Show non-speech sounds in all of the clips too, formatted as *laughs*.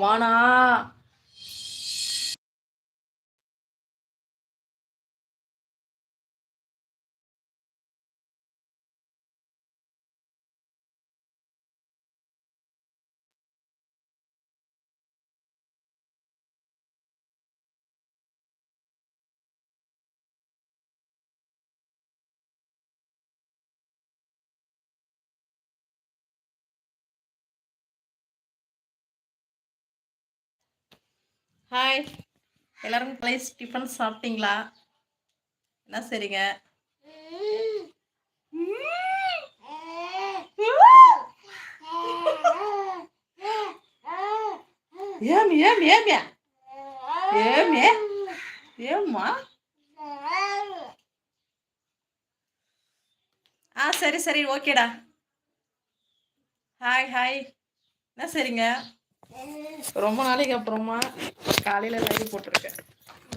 வானா ஹாய் எல்லாரும் place tiffin சாப்பிட்டீங்களா? என்ன சரிங்க ஏம் ஏம் ஏம் ஏம் ஏம் ஏம்மா? ஆ சரி சரி ஓகேடா. ஹாய் ஹாய் என்ன சரிங்க ரொம்ப நாளைக்கு அப்புறமா காலையில் லைவ் போட்டிருக்கேன்.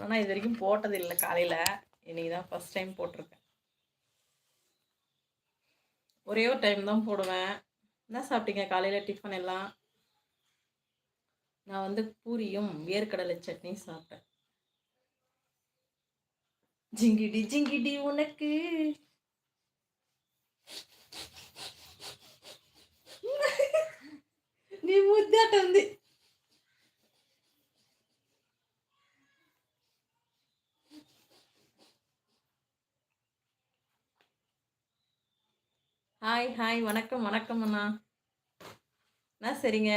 ஆனால் இது வரைக்கும் போட்டது இல்லை காலையில். இன்னைக்கு தான் ஃபஸ்ட் டைம் போட்டிருக்கேன். ஒரே ஒரு டைம் தான் போடுவேன். என்ன சாப்பிட்டீங்க? காலையில் டிஃபன் எல்லாம்? நான் வந்து பூரியும் வேர்க்கடலை சட்னி சாப்பிட்டேன். ஜிங்கிடி ஜிங்கிடி உனக்கு. நீ முத்தாட்ட வந்து. ஹாய் ஹாய் வணக்கம் வணக்கம் அண்ணா. என்ன சரிங்க.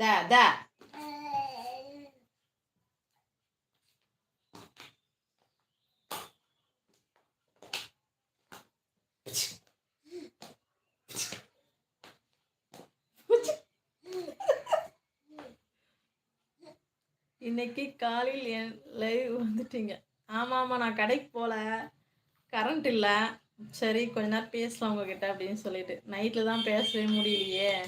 தா தா. இன்னைக்கு காலையில் என் லைவ் வந்துட்டீங்க. ஆமாம் ஆமாம் நான் கடைக்கு போகல கரண்ட் இல்லை. சரி கொஞ்ச நேரம் பேசலாம் உங்ககிட்ட அப்படின்னு சொல்லிட்டு. நைட்டில் தான் பேசவே முடியலையே.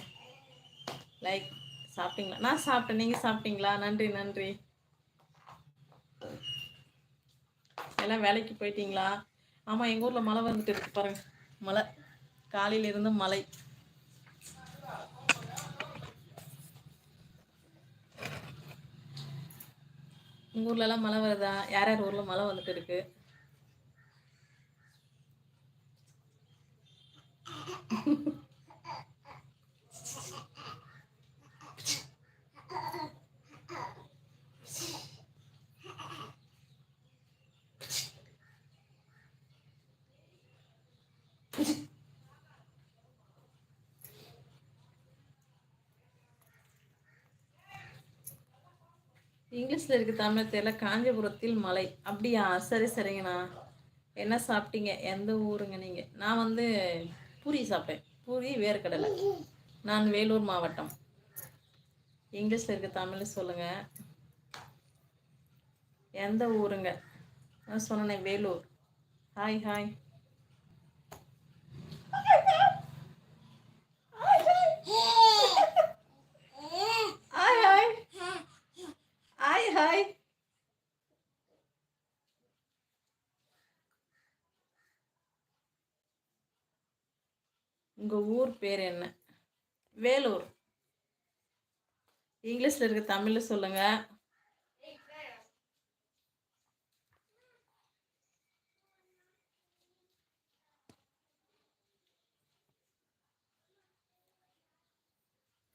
லைக் சாப்பிட்டீங்களா? நான் சாப்பிட்டேன். நீங்கள் சாப்பிட்டீங்களா? நன்றி நன்றி. எல்லாம் வேலைக்கு போயிட்டீங்களா? ஆமாம் எங்கள் ஊரில் மழை வந்துட்டு இருக்கு பாருங்க. மழை. காலையிலிருந்து மழை. உங்கள் ஊர்லலாம் மழை வருதா? யார் யார் ஊரில் மழை வந்துட்டு இருக்குது இங்கிலீஷில் இருக்க தமிழ் தெரியல. காஞ்சிபுரத்தில் மலை. அப்படியா? சரி சரிங்கண்ணா. என்ன சாப்பிட்டீங்க? எந்த ஊருங்க நீங்கள் நான் வந்து பூரி சாப்பிட்டேன். பூரி வேர்க்கடலை. நான் வேலூர் மாவட்டம். இங்கிலீஷில் இருக்க தமிழ் சொல்லுங்கள் எந்த ஊருங்க? நான் சொன்னேன் Vellore. Hi hi hi hi hi உங்கள் ஊர் பேர் என்ன? வேலூர். இங்கிலீஷில் இருக்க தமிழில் சொல்லுங்க.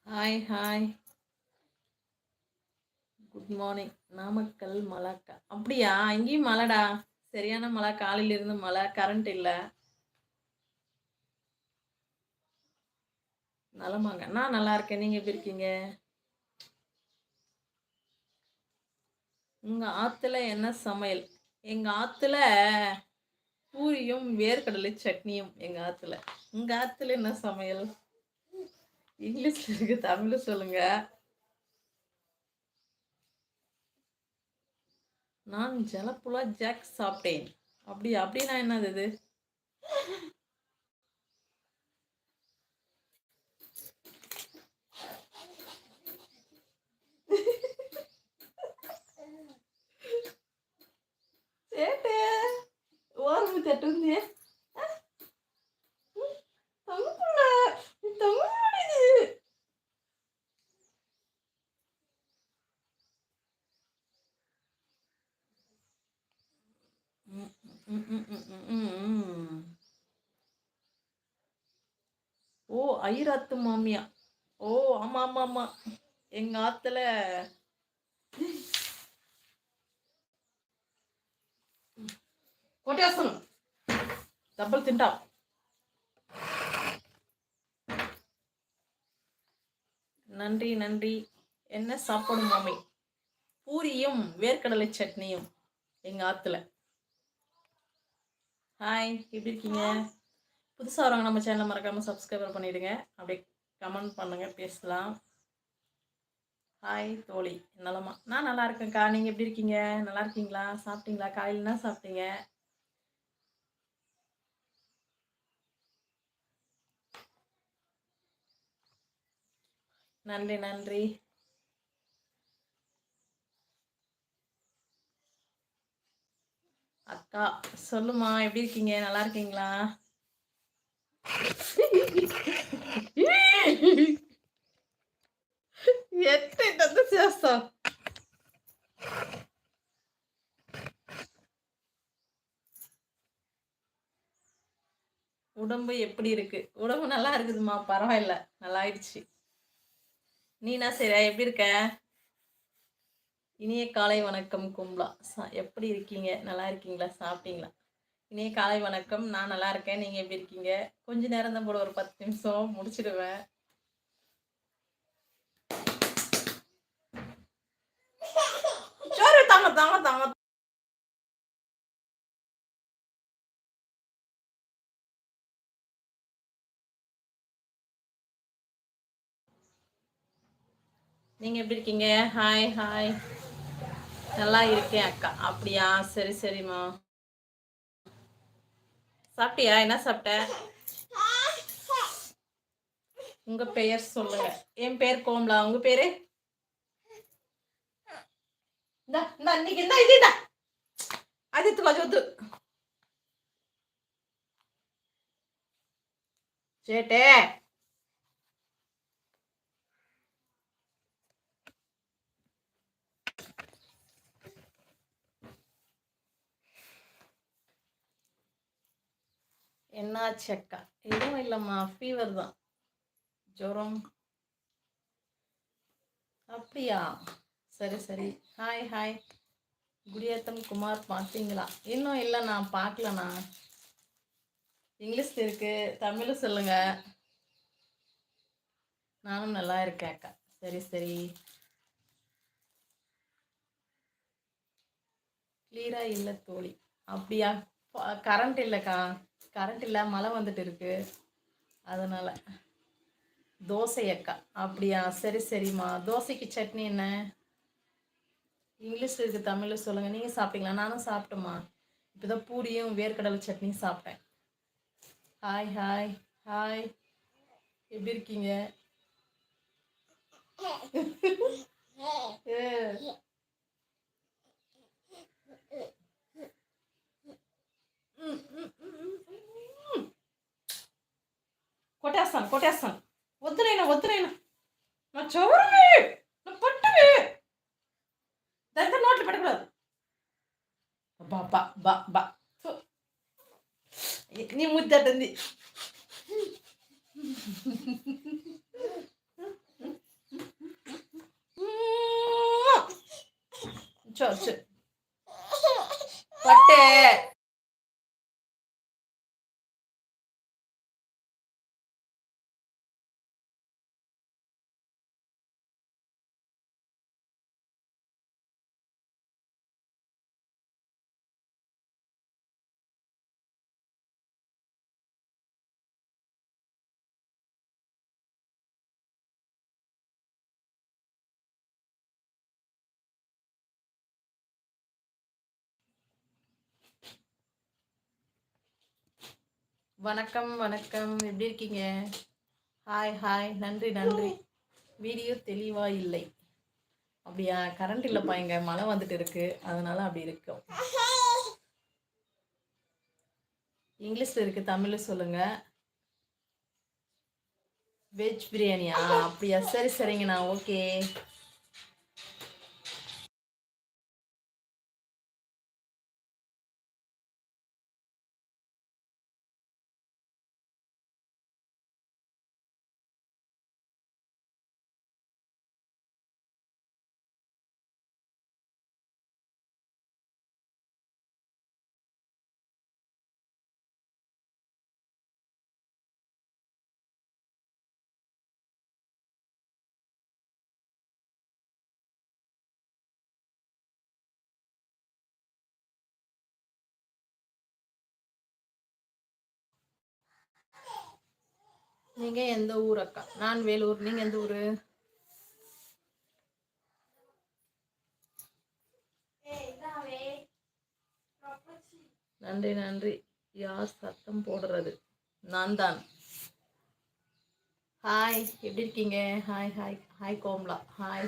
Hi hi good morning Namakkal மழைக்கா அப்படியா? அங்கேயும் மழைடா? சரியான மழை. காலையில இருந்து மழை. கரண்ட் இல்லை. நலமாங்க. நான் நல்லா இருக்கேன். நீங்க எப்படி இருக்கீங்க? உங்க ஆத்துல என்ன சமையல்? எங்க ஆத்துல பூரியும் வேர்க்கடலை சட்னியும் எங்க ஆத்துல. உங்க ஆத்துல என்ன சமையல்? இங்கிலீஷ்ல இருக்கு. தமிழ் சொல்லுங்க. நான் ஜலப்புலா ஜாக் சாப்பிட்டேன். அப்படி அப்படின்னா என்னது இது சேட்டு ஓரம்பு தட்டு வந்து ஐராத்து மாமியா ஓ ஆமா ஆமா ஆமா எங்க ஆத்துல కొట్టేస్తాను దెబ్బలు తింటాం நன்றி நன்றி என்ன சாப்பாடு மாமி பூரியும் வேர்க்கடலை சட்னியும் எங்கள் ஆற்றுல ஹாய் எப்படி இருக்கீங்க புதுசாக வரவங்க நம்ம சேனலை மறக்காமல் சப்ஸ்கிரைபர் பண்ணிவிடுங்க அப்படியே கமெண்ட் பண்ணுங்கள் பேசலாம். ஹாய் தோழி நலமா? நான் நல்லா இருக்கேன்க்கா. நீங்கள் எப்படி இருக்கீங்க? நல்லா இருக்கீங்களா? சாப்பிட்டீங்களா? காலையில் என்ன சாப்பிட்டீங்க? நன்றி நன்றி. அக்கா சொல்லுமா எப்படி இருக்கீங்க? நல்லா இருக்கீங்களா? ఎట్టేటంతా చేస్తా உடம்பு எப்படி இருக்கு உடம்பு நல்லா இருக்குதுமா பரவாயில்ல நல்லா ஆயிடுச்சு நீனா சரியா எப்படி இருக்க இனிய காலை வணக்கம் கும்பலா எப்படி இருக்கீங்க நல்லா இருக்கீங்களா சாப்பிட்டீங்களா இனிய காலை வணக்கம். நான் நல்லா இருக்கேன். நீங்கள் எப்படி இருக்கீங்க? கொஞ்ச நேரம் தான் போட ஒரு பத்து நிமிஷம் முடிச்சிடுவேன். சரி தாங்க தாங்க தாங்க. நீங்க எப்படி இருக்கீங்க? ஹாய் ஹாய் நல்லா இருக்கேன் அக்கா. அப்படியா? சரி சரிம்மா. சாப்பிட்டியா? என்ன சாப்பிட்ட? உங்க பெயர் சொல்லுங்க. என் பேர் கோம்லா. உங்க பேரு? இந்த இன்னைக்கு இந்த இது அதித்து கொஞ்சம் சேட்டே. என்னாச்சு அக்கா எதுவும் இல்லைம்மா ஃபீவர் தான். ஜுரம். அப்படியா? சரி சரி. ஹாய் ஹாய் குடியேத்தம் குமார் பார்த்தீங்களா? இன்னும் இல்லை நான் பார்க்கலண்ணா. இங்கிலீஷ் இருக்குது தமிழ் சொல்லுங்கள் நானும் நல்லா இருக்கேன் அக்கா. சரி சரி. கிளியராக இல்லை தோழி. அப்படியா? கரண்ட் இல்லைக்கா. கரண்ட் இல்லை மழை வந்துட்டு இருக்கு. அதனால் தோசை அக்கா அப்படியா? சரி சரிம்மா. தோசைக்கு சட்னி என்ன? இங்கிலீஷ் இருக்குது தமிழில் சொல்லுங்கள் நீங்கள் சாப்பிட்டீங்களா? நானும் சாப்பிட்டோம்மா. இப்போ தான் பூரியும் வேர்க்கடலை சட்னியும் சாப்பிட்டேன். ஹாய் ஹாய் ஹாய் எப்படி இருக்கீங்க? *laughs* *laughs* కొట్టేస్తాను కొట్టేస్తాను. వద్దునైనా వద్దునైనా నా చౌరవి నా పట్టువి. దగ్గర నోట్లు పెట్టకూడదు. బా బా బా బా. నీ ముద్దటుంది చూ. పట్టే. வணக்கம் வணக்கம். எப்படி இருக்கீங்க? ஹாய் ஹாய் நன்றி நன்றி. வீடியோ தெளிவாக இல்லை. அப்படியா? கரண்ட் இல்லைப்பா இங்கே. மழை வந்துட்டு இருக்கு. அதனால அப்படி இருக்கும் இங்கிலீஷில் இருக்குது தமிழில் சொல்லுங்கள் வெஜ் பிரியாணியா அப்படியா? சரி சரிங்கண்ணா ஓகே நீங்கள் எந்த ஊர் அக்கா? நான் வேலூர். நீங்கள் எந்த ஊர்? நன்றி நன்றி. யார் சத்தம் போடுறது? நான் தான். ஹாய் எப்படி இருக்கீங்க? Hi hi hi Komla. Hi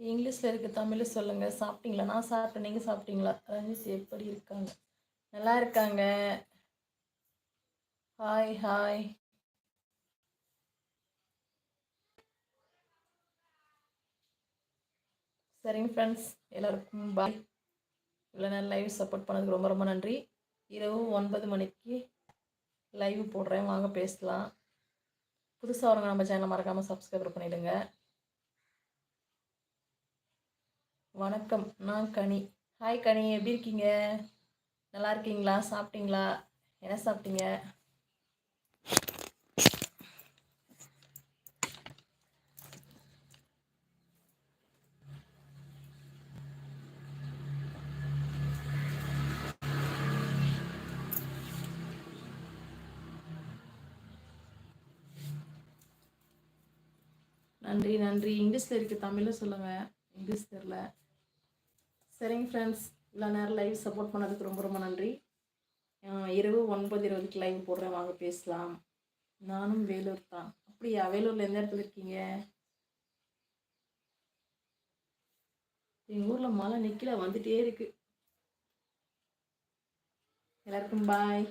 இங்கிலீஷில் இருக்க தமிழ் சொல்லுங்கள் சாப்பிட்டீங்களா? நான் சாப்பிட்டேன். நீங்கள் சாப்பிட்டீங்களா? ரஞ்சித் எப்படி இருக்காங்க? நல்லா இருக்காங்க. ஹாய் ஹாய் சரிங்க ஃப்ரெண்ட்ஸ் எல்லாருக்கும் பாய் இவ்வளோ நேரம் லைவ் சப்போர்ட் பண்ணதுக்கு ரொம்ப ரொம்ப நன்றி. இரவு ஒன்பது மணிக்கு லைவ் போடுறேன். வாங்க பேசலாம். புதுசாக வரவங்க நம்ம சேனலை மறக்காமல் சப்ஸ்கிரைப் பண்ணிவிடுங்க வணக்கம் நான் கனி. ஹாய் கனி எப்படி இருக்கீங்க? நல்லா இருக்கீங்களா? சாப்பிட்டீங்களா? என்ன சாப்பிட்டீங்க? நன்றி நன்றி. இங்கிலீஷில் இருக்குது தமிழில் சொல்லுங்கள் இங்கிலீஷ் தெரில சரிங்க ஃப்ரெண்ட்ஸ் இவ்வளோ நேரம் லைவ் சப்போர்ட் பண்ணதுக்கு ரொம்ப ரொம்ப நன்றி. இரவு ஒன்பது இருபதுக்கு லைவ் போடுறேன். வாங்க பேசலாம். நானும் வேலூர் தான். அப்படியா? வேலூரில் எந்த இடத்துல இருக்கீங்க? எங்கள் ஊரில் மழை நிற்கல வந்துகிட்டே இருக்கு. எல்லாருக்கும் பாய்